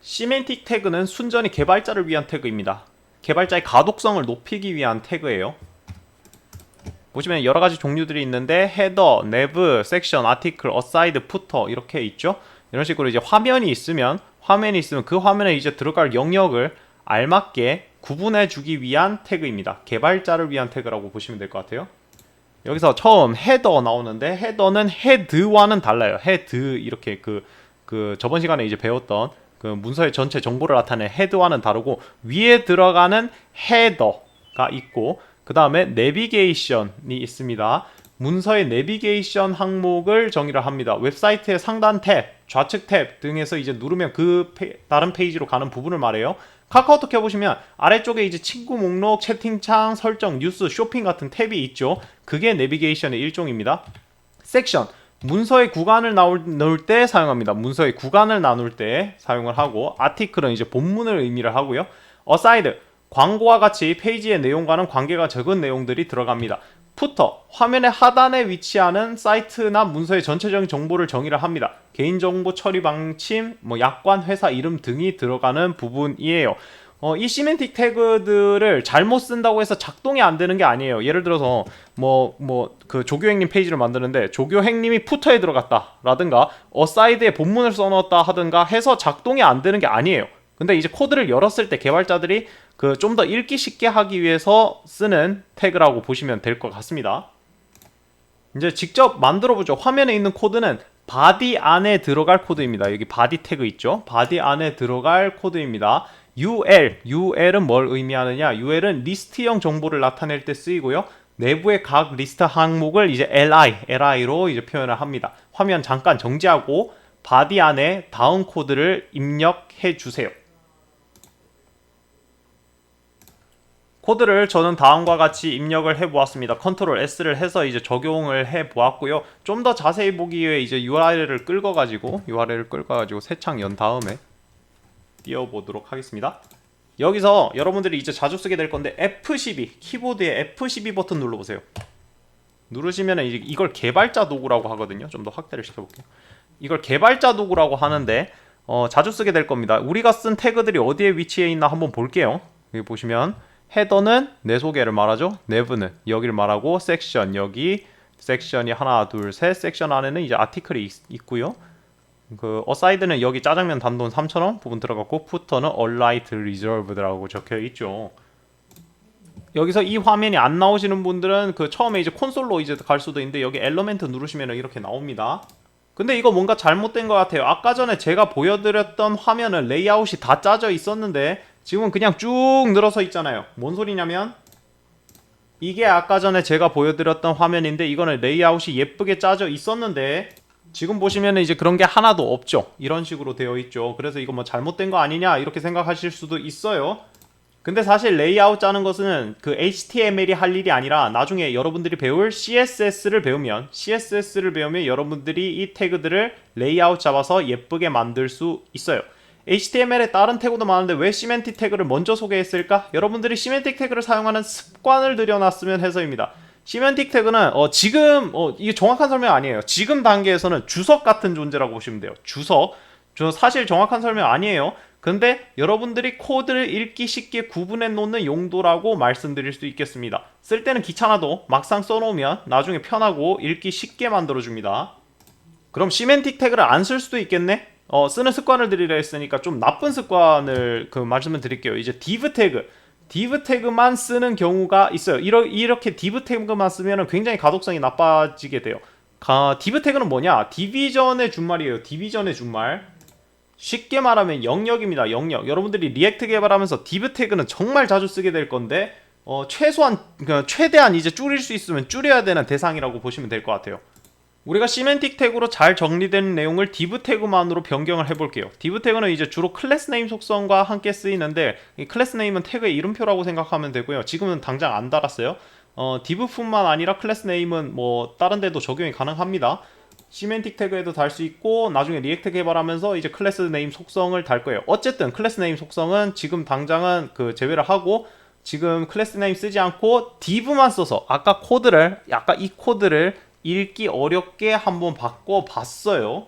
시멘틱 태그는 순전히 개발자를 위한 태그입니다. 개발자의 가독성을 높이기 위한 태그예요. 보시면 여러 가지 종류들이 있는데 헤더, 내브, 섹션, 아티클, 어사이드, 푸터 이렇게 있죠. 이런 식으로 이제 화면이 있으면 화면이 있으면 그 화면에 이제 들어갈 영역을 알맞게 구분해 주기 위한 태그입니다. 개발자를 위한 태그라고 보시면 될 것 같아요. 여기서 처음 헤더 나오는데 헤더는 헤드와는 달라요. 헤드 이렇게 그, 그 저번 시간에 이제 배웠던 그 문서의 전체 정보를 나타내는 헤드와는 다르고 위에 들어가는 헤더가 있고 그 다음에 내비게이션이 있습니다. 문서의 내비게이션 항목을 정의를 합니다. 웹사이트의 상단 탭, 좌측 탭 등에서 이제 누르면 그 페, 다른 페이지로 가는 부분을 말해요. 카카오톡 켜보시면 아래쪽에 이제 친구 목록, 채팅창, 설정, 뉴스, 쇼핑 같은 탭이 있죠. 그게 내비게이션의 일종입니다. 섹션 문서의 구간을 넣을 때 사용합니다. 문서의 구간을 나눌 때 사용을 하고 아티클은 이제 본문을 의미를 하고요. 어사이드 광고와 같이 페이지의 내용과는 관계가 적은 내용들이 들어갑니다. 푸터 화면의 하단에 위치하는 사이트나 문서의 전체적인 정보를 정의를 합니다. 개인정보 처리 방침, 뭐 약관, 회사 이름 등이 들어가는 부분이에요. 어, 이 시멘틱 태그들을 잘못 쓴다고 해서 작동이 안 되는 게 아니에요. 예를 들어서 뭐 뭐 그 조교행님 페이지를 만드는데 조교행님이 푸터에 들어갔다라든가 어사이드에 본문을 써넣었다 하든가 해서 작동이 안 되는 게 아니에요. 근데 이제 코드를 열었을 때 개발자들이 그 좀 더 읽기 쉽게 하기 위해서 쓰는 태그라고 보시면 될 것 같습니다. 이제 직접 만들어 보죠. 화면에 있는 코드는 바디 안에 들어갈 코드입니다. 여기 바디 태그 있죠? 바디 안에 들어갈 코드입니다. UL, UL은 뭘 의미하느냐? UL은 리스트형 정보를 나타낼 때 쓰이고요. 내부의 각 리스트 항목을 이제 li, li로 이제 표현을 합니다. 화면 잠깐 정지하고 바디 안에 다음 코드를 입력해 주세요. 코드를 저는 다음과 같이 입력을 해 보았습니다. 컨트롤 S를 해서 이제 적용을 해 보았고요. 좀 더 자세히 보기 위해 이제 URL을 끌어 가지고 URL을 끌어 가지고 새 창 연 다음에 띄워 보도록 하겠습니다. 여기서 여러분들이 이제 자주 쓰게 될 건데 F12 키보드에 F12 버튼 눌러 보세요. 누르시면 이걸 개발자 도구라고 하거든요. 좀 더 확대를 시켜 볼게요. 이걸 개발자 도구라고 하는데 어, 자주 쓰게 될 겁니다. 우리가 쓴 태그들이 어디에 위치해 있나 한번 볼게요. 여기 보시면 헤더는 내 소개를 말하죠. 내부는 여기를 말하고 섹션 여기 섹션이 하나 둘 셋 섹션 안에는 이제 아티클이 있, 있고요. 그 어사이드는 여기 짜장면 단돈 3,000원 부분 들어갔고 푸터는 얼라이트 리저브드라고 적혀 있죠. 여기서 이 화면이 안 나오시는 분들은 그 처음에 이제 콘솔로 이제 갈 수도 있는데 여기 엘러멘트 누르시면 이렇게 나옵니다. 근데 이거 뭔가 잘못된 것 같아요. 아까 전에 제가 보여드렸던 화면은 레이아웃이 다 짜져 있었는데 지금은 그냥 쭉 늘어서 있잖아요. 뭔 소리냐면 이게 아까 전에 제가 보여드렸던 화면인데 이거는 레이아웃이 예쁘게 짜져 있었는데 지금 보시면 이제 그런 게 하나도 없죠. 이런 식으로 되어 있죠. 그래서 이거 뭐 잘못된 거 아니냐 이렇게 생각하실 수도 있어요. 근데 사실 레이아웃 짜는 것은 그 HTML이 할 일이 아니라 나중에 여러분들이 배울 CSS를 배우면 CSS를 배우면 여러분들이 이 태그들을 레이아웃 잡아서 예쁘게 만들 수 있어요. HTML에 다른 태그도 많은데 왜 시멘틱 태그를 먼저 소개했을까? 여러분들이 시멘틱 태그를 사용하는 습관을 들여놨으면 해서입니다. 시멘틱 태그는 어, 지금 어, 이게 정확한 설명 아니에요. 지금 단계에서는 주석 같은 존재라고 보시면 돼요. 주석. 저 사실 정확한 설명 아니에요. 근데 여러분들이 코드를 읽기 쉽게 구분해 놓는 용도라고 말씀드릴 수 있겠습니다. 쓸 때는 귀찮아도 막상 써놓으면 나중에 편하고 읽기 쉽게 만들어줍니다. 그럼 시멘틱 태그를 안 쓸 수도 있겠네? 어, 쓰는 습관을 드리려 했으니까 좀 나쁜 습관을 그 말씀을 드릴게요. 이제 div 태그. Div 태그만 쓰는 경우가 있어요. 이러, 이렇게 div 태그만 쓰면 굉장히 가독성이 나빠지게 돼요. 가, div 태그는 뭐냐? 디비전의 준말이에요. 디비전의 준말. 쉽게 말하면 영역입니다. 영역. 여러분들이 리액트 개발하면서 div 태그는 정말 자주 쓰게 될 건데 어, 최소한 그 최대한 이제 줄일 수 있으면 줄여야 되는 대상이라고 보시면 될 것 같아요. 우리가 시멘틱 태그로 잘 정리된 내용을 div 태그만으로 변경을 해볼게요. div 태그는 이제 주로 클래스 네임 속성과 함께 쓰이는데 이 클래스 네임은 태그의 이름표라고 생각하면 되고요. 지금은 당장 안 달았어요. 어, div뿐만 아니라 클래스 네임은 뭐 다른 데도 적용이 가능합니다. 시멘틱 태그에도 달 수 있고 나중에 리액트 개발하면서 이제 클래스 네임 속성을 달 거예요. 어쨌든 클래스 네임 속성은 지금 당장은 그 제외를 하고 지금 클래스 네임 쓰지 않고 div만 써서 아까 코드를 아까 이 코드를 읽기 어렵게 한번 바꿔 봤어요.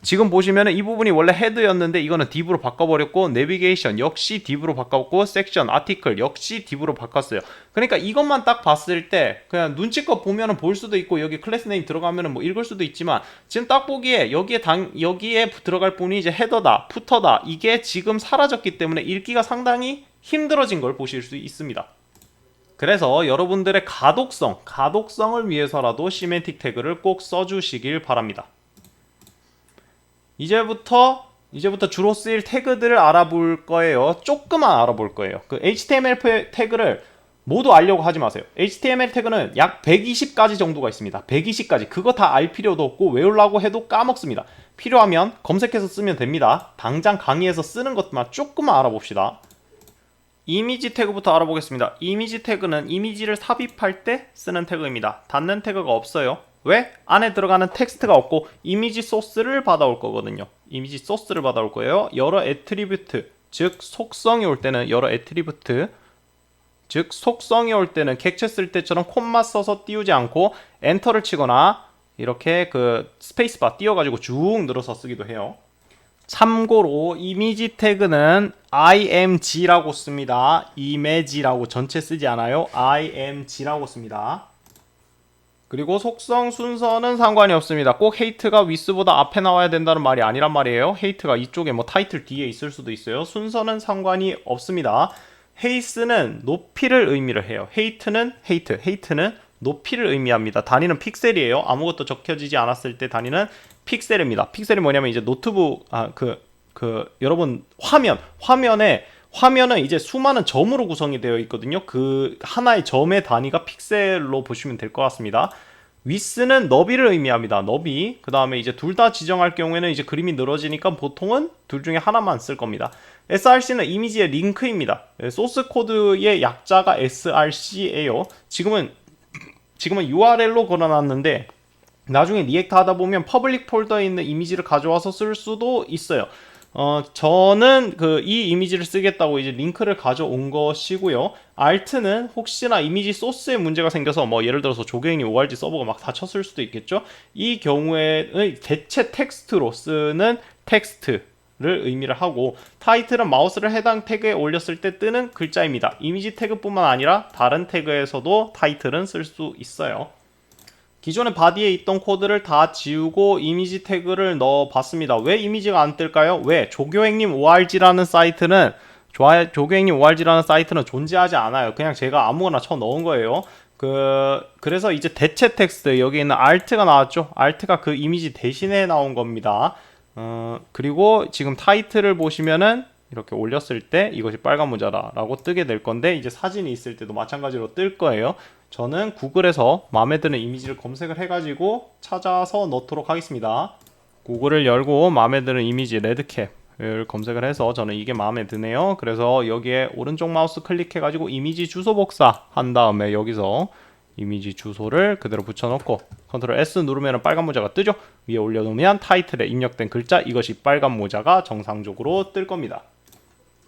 지금 보시면은 이 부분이 원래 헤드였는데 이거는 div로 바꿔버렸고 내비게이션 역시 div로 바꿨고 섹션, 아티클 역시 div로 바꿨어요. 그러니까 이것만 딱 봤을 때 그냥 눈치껏 보면은 볼 수도 있고 여기 클래스 네임 들어가면은 뭐 읽을 수도 있지만 지금 딱 보기에 여기에 당 여기에 들어갈 분이 이제 헤더다, 푸터다 이게 지금 사라졌기 때문에 읽기가 상당히 힘들어진 걸 보실 수 있습니다. 그래서 여러분들의 가독성, 가독성을 위해서라도 시멘틱 태그를 꼭 써주시길 바랍니다. 이제부터 이제부터 주로 쓰일 태그들을 알아볼 거예요. 조금만 알아볼 거예요. 그 HTML 패- 태그를 모두 알려고 하지 마세요. HTML 태그는 약 120가지 정도가 있습니다. 120가지. 그거 다 알 필요도 없고 외우려고 해도 까먹습니다. 필요하면 검색해서 쓰면 됩니다. 당장 강의에서 쓰는 것만 조금만 알아봅시다. 이미지 태그부터 알아보겠습니다. 이미지 태그는 이미지를 삽입할 때 쓰는 태그입니다. 닫는 태그가 없어요. 왜? 안에 들어가는 텍스트가 없고 이미지 소스를 받아올 거거든요. 이미지 소스를 받아올 거예요. 여러 애트리뷰트, 즉 속성이 올 때는 여러 애트리뷰트, 즉 속성이 올 때는 객체 쓸 때처럼 콤마 써서 띄우지 않고 엔터를 치거나 이렇게 그 스페이스바 띄워가지고 쭉 늘어서 쓰기도 해요. 참고로 이미지 태그는 img라고 씁니다. image라고 전체 쓰지 않아요. img라고 씁니다. 그리고 속성 순서는 상관이 없습니다. 꼭 헤이트가 위스보다 앞에 나와야 된다는 말이 아니란 말이에요. 헤이트가 이쪽에 뭐 타이틀 뒤에 있을 수도 있어요. 순서는 상관이 없습니다. 헤이스는 높이를 의미를 해요. 헤이트는 헤이트, 헤이트는 높이를 의미합니다. 단위는 픽셀이에요. 아무것도 적혀지지 않았을 때 단위는 픽셀입니다. 픽셀이 뭐냐면 이제 노트북 아그그 여러분 화면 화면에 화면은 이제 수많은 점으로 구성이 되어 있거든요. 그 하나의 점의 단위가 픽셀로 보시면 될 것 같습니다. 위스는 너비를 의미합니다. 너비. 그 다음에 이제 둘 다 지정할 경우에는 이제 그림이 늘어지니까 보통은 둘 중에 하나만 쓸 겁니다. src는 이미지의 링크입니다. 예, 소스 코드의 약자가 src예요. 지금은 지금은 URL로 걸어놨는데 나중에 리액트 하다 보면 퍼블릭 폴더에 있는 이미지를 가져와서 쓸 수도 있어요. 어, 저는 그 이 이미지를 쓰겠다고 이제 링크를 가져온 것이고요. alt는 혹시나 이미지 소스에 문제가 생겨서 뭐 예를 들어서 조경이 org 서버가 막 닫혔을 수도 있겠죠. 이 경우에는 대체 텍스트로 쓰는 텍스트 를 의미를 하고 타이틀은 마우스를 해당 태그에 올렸을 때 뜨는 글자입니다. 이미지 태그뿐만 아니라 다른 태그에서도 타이틀은 쓸 수 있어요. 기존의 바디에 있던 코드를 다 지우고 이미지 태그를 넣어 봤습니다. 왜 이미지가 안 뜰까요? 왜? 조교행님 org라는 사이트는. 조교행님 org라는 사이트는 존재하지 않아요. 그냥 제가 아무거나 쳐 넣은 거예요. 그 그래서 이제 대체 텍스트 여기 있는 alt가 나왔죠. alt가 그 이미지 대신에 나온 겁니다. 어, 그리고 지금 타이틀을 보시면은 이렇게 올렸을 때 이것이 빨간 모자라라고 뜨게 될 건데 이제 사진이 있을 때도 마찬가지로 뜰 거예요. 저는 구글에서 마음에 드는 이미지를 검색을 해가지고 찾아서 넣도록 하겠습니다. 구글을 열고 마음에 드는 이미지 레드캡을 검색을 해서 저는 이게 마음에 드네요. 그래서 여기에 오른쪽 마우스 클릭해가지고 이미지 주소 복사 한 다음에 여기서 이미지 주소를 그대로 붙여넣고 컨트롤 S 누르면 빨간 모자가 뜨죠. 위에 올려놓으면 타이틀에 입력된 글자 이것이 빨간 모자가 정상적으로 뜰 겁니다.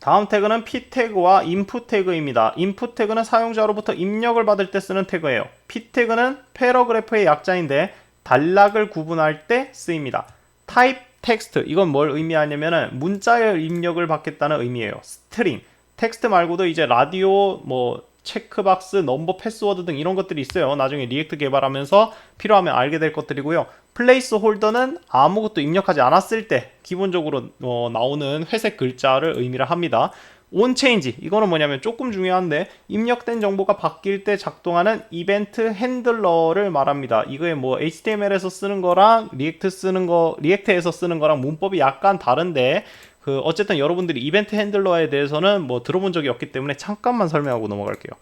다음 태그는 p 태그와 input 태그입니다. input 태그는 사용자로부터 입력을 받을 때 쓰는 태그예요. p 태그는 패러그래프의 약자인데 단락을 구분할 때 쓰입니다. type 텍스트 이건 뭘 의미하냐면은 문자의 입력을 받겠다는 의미예요. 스트링 텍스트 말고도 이제 라디오 뭐 체크박스, 넘버, 패스워드 등 이런 것들이 있어요. 나중에 리액트 개발하면서 필요하면 알게 될 것들이고요. 플레이스 홀더는 아무것도 입력하지 않았을 때 기본적으로 어, 나오는 회색 글자를 의미를 합니다. on change 이거는 뭐냐면 조금 중요한데 입력된 정보가 바뀔 때 작동하는 이벤트 핸들러를 말합니다. 이거에 뭐 HTML에서 쓰는 거랑 리액트 쓰는 거 리액트에서 쓰는 거랑 문법이 약간 다른데 그 어쨌든 여러분들이 이벤트 핸들러에 대해서는 뭐 들어본 적이 없기 때문에 잠깐만 설명하고 넘어갈게요.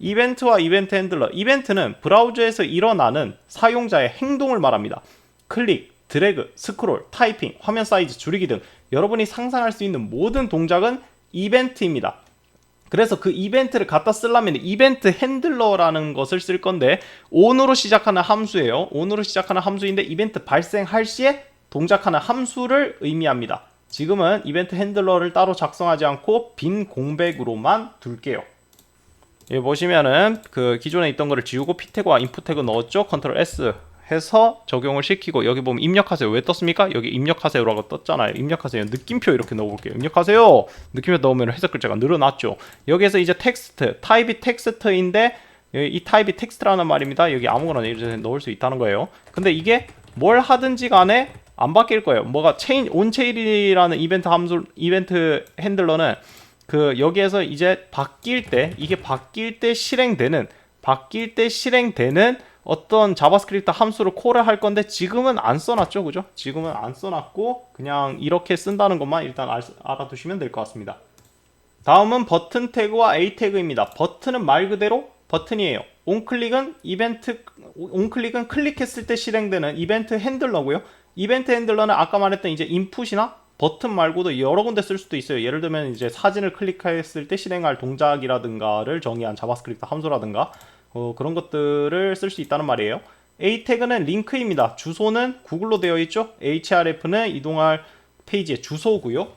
이벤트와 이벤트 핸들러. 이벤트는 브라우저에서 일어나는 사용자의 행동을 말합니다. 클릭, 드래그, 스크롤, 타이핑, 화면 사이즈 줄이기 등 여러분이 상상할 수 있는 모든 동작은 이벤트입니다. 그래서 그 이벤트를 갖다 쓰려면 이벤트 핸들러라는 것을 쓸 건데 on으로 시작하는 함수예요. on으로 시작하는 함수인데 이벤트 발생할 시에 동작하는 함수를 의미합니다. 지금은 이벤트 핸들러를 따로 작성하지 않고 빈 공백으로만 둘게요. 여기 보시면은 그 기존에 있던 거를 지우고 p 태그와 input 태그 넣었죠. 컨트롤 S 해서 적용을 시키고 여기 보면 입력하세요. 왜 떴습니까? 여기 입력하세요라고 떴잖아요. 입력하세요. 느낌표 이렇게 넣어볼게요. 입력하세요. 느낌표 넣으면 해석 글자가 늘어났죠. 여기에서 이제 텍스트, 타입이 텍스트인데 여기 이 타입이 텍스트라는 말입니다. 여기 아무거나 넣을 수 있다는 거예요. 근데 이게 뭘 하든지 간에 안 바뀔 거예요. 뭐가 체인 온체인이라는 이벤트 함수 이벤트 핸들러는 그 여기에서 이제 바뀔 때 이게 바뀔 때 실행되는 바뀔 때 실행되는 어떤 자바스크립트 함수를 콜을 할 건데 지금은 안 써놨죠, 그죠? 지금은 안 써놨고 그냥 이렇게 쓴다는 것만 일단 알, 알아두시면 될 것 같습니다. 다음은 버튼 태그와 A 태그입니다. 버튼은 말 그대로 버튼이에요. 온클릭은 이벤트 온클릭은 클릭했을 때 실행되는 이벤트 핸들러고요. 이벤트 핸들러는 아까 말했던 이제 인풋이나 버튼 말고도 여러 군데 쓸 수도 있어요. 예를 들면 이제 사진을 클릭했을 때 실행할 동작이라든가를 정의한 자바스크립트 함수라든가 어, 그런 것들을 쓸 수 있다는 말이에요. A 태그는 링크입니다. 주소는 구글로 되어 있죠. href는 이동할 페이지의 주소고요.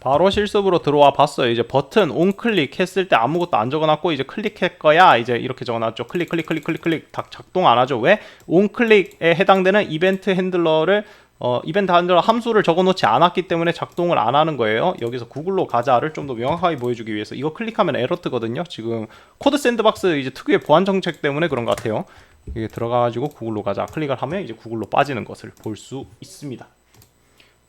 바로 실습으로 들어와 봤어요. 이제 버튼 온 클릭 했을 때 아무것도 안 적어놨고 이제 클릭할 거야. 이제 이렇게 적어놨죠. 클릭 클릭 클릭 클릭 클릭 다 작동 안 하죠. 왜? 온 클릭에 해당되는 이벤트 핸들러를 어, 이벤트 핸들러 함수를 적어놓지 않았기 때문에 작동을 안 하는 거예요. 여기서 구글로 가자를 좀 더 명확하게 보여주기 위해서 이거 클릭하면 에러 뜨거든요. 지금 코드 샌드박스 이제 특유의 보안 정책 때문에 그런 것 같아요. 이게 들어가가지고 구글로 가자 클릭을 하면 이제 구글로 빠지는 것을 볼 수 있습니다.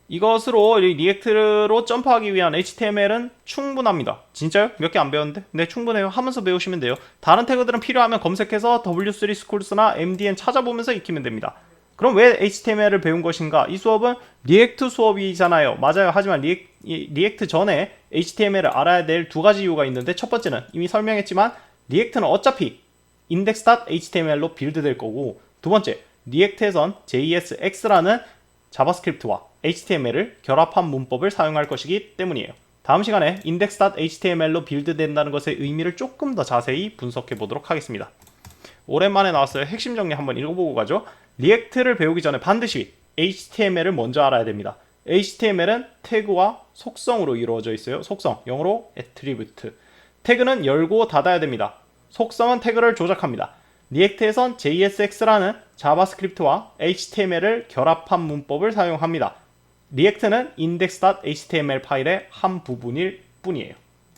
이것으로 이 리액트로 점프하기 위한 HTML은 충분합니다. 진짜요? 몇 개 안 배웠는데? 네, 충분해요. 하면서 배우시면 돼요. 다른 태그들은 필요하면 검색해서 W3 Schools,나 MDN 찾아보면서 익히면 됩니다. 그럼 왜 HTML을 배운 것인가? 이 수업은 리액트 수업이잖아요. 맞아요. 하지만 리액, 이 리액트 전에 HTML을 알아야 될 두 가지 이유가 있는데 첫 번째는 이미 설명했지만 리액트는 어차피 index.html로 빌드될 거고 두 번째 리액트에선 JSX라는 자바스크립트와 HTML을 결합한 문법을 사용할 것이기 때문이에요. 다음 시간에 index.html로 빌드된다는 것의 의미를 조금 더 자세히 분석해 보도록 하겠습니다. 오랜만에 나왔어요. 핵심 정리 한번 읽어보고 가죠. 리액트를 배우기 전에 반드시 HTML을 먼저 알아야 됩니다. HTML은 태그와 속성으로 이루어져 있어요. 속성, 영어로 attribute. 태그는 열고 닫아야 됩니다. 속성은 태그를 조작합니다. 리액트에선 JSX라는 자바스크립트와 HTML을 결합한 문법을 사용합니다. 리액트는 index.html 파일의 한 부분일 뿐이에요.